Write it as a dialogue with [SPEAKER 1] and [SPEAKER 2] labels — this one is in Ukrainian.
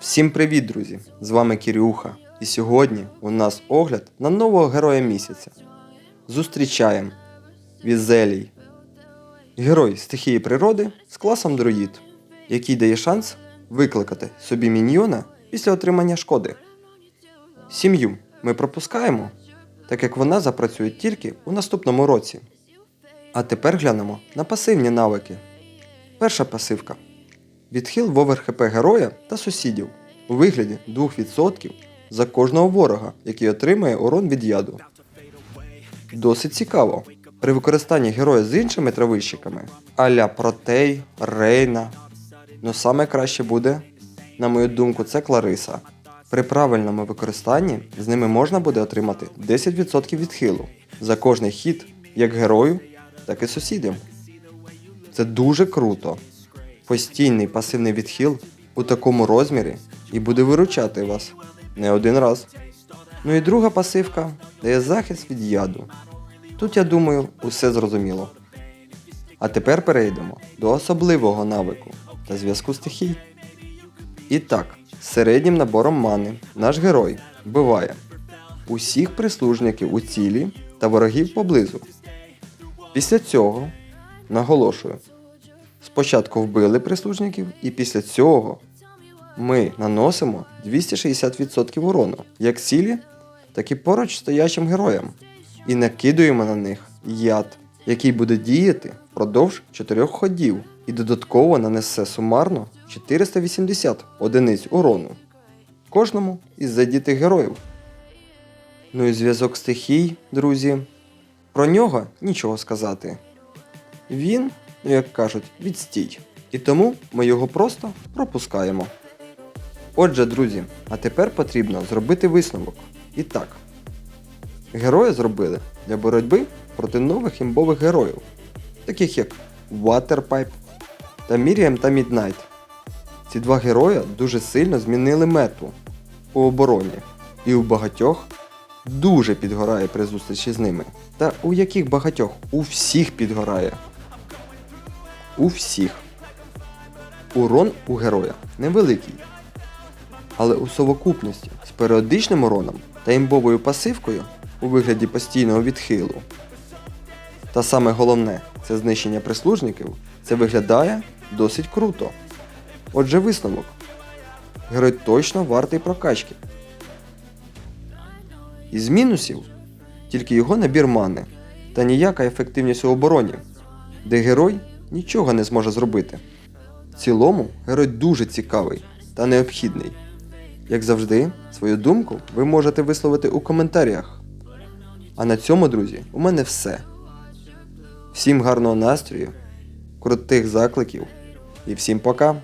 [SPEAKER 1] Всім привіт, друзі! З вами Кірюха. І сьогодні у нас огляд на нового героя місяця. Зустрічаємо Візелій. Герой стихії природи з класом друїд, який дає шанс викликати собі міньйона після отримання шкоди. Сім'ю ми пропускаємо, так як вона запрацює тільки у наступному році. А тепер глянемо на пасивні навики. Перша пасивка. Відхил в овер ХП героя та сусідів у вигляді 2% за кожного ворога, який отримає урон від яду. Досить цікаво. При використанні героя з іншими травищиками аля Протей, Рейна. Ну саме краще буде, на мою думку, це Клариса. При правильному використанні з ними можна буде отримати 10% відхилу за кожний хід як герою, так і сусідам. Це дуже круто. Постійний пасивний відхил у такому розмірі і буде виручати вас не один раз. Ну і друга пасивка дає захист від яду. Тут, я думаю, усе зрозуміло. А тепер перейдемо до особливого навику та зв'язку стихій. І так, середнім набором мани наш герой вбиває усіх прислужників у цілі та ворогів поблизу. Після цього, наголошую, спочатку вбили прислужників, і після цього ми наносимо 260% урону як цілі, так і поруч стоячим героям. І накидуємо на них яд, який буде діяти впродовж 4 ходів і додатково нанесе сумарно 480 одиниць урону кожному із задітих героїв. Ну і зв'язок стихій, друзі. Про нього нічого сказати. Він, ну як кажуть, відстій. І тому ми його просто пропускаємо. Отже, друзі, а тепер потрібно зробити висновок. І так. Герої зробили для боротьби проти нових імбових героїв, таких як Waterpipe та Miriam та Midnight. Ці два герої дуже сильно змінили мету у обороні, і у багатьох дуже підгорає при зустрічі з ними. Та у яких багатьох? У всіх підгорає. У всіх. Урон у героя невеликий. Але у совокупності з періодичним уроном та імбовою пасивкою у вигляді постійного відхилу. Та саме головне це знищення прислужників, це виглядає досить круто. Отже, висновок. Герой точно вартий прокачки. Із мінусів тільки його набір мани та ніяка ефективність у обороні, де герой нічого не зможе зробити. В цілому герой дуже цікавий та необхідний. Як завжди, свою думку ви можете висловити у коментарях. А на цьому, друзі, у мене все. Всім гарного настрою, крутих закликів і всім пока!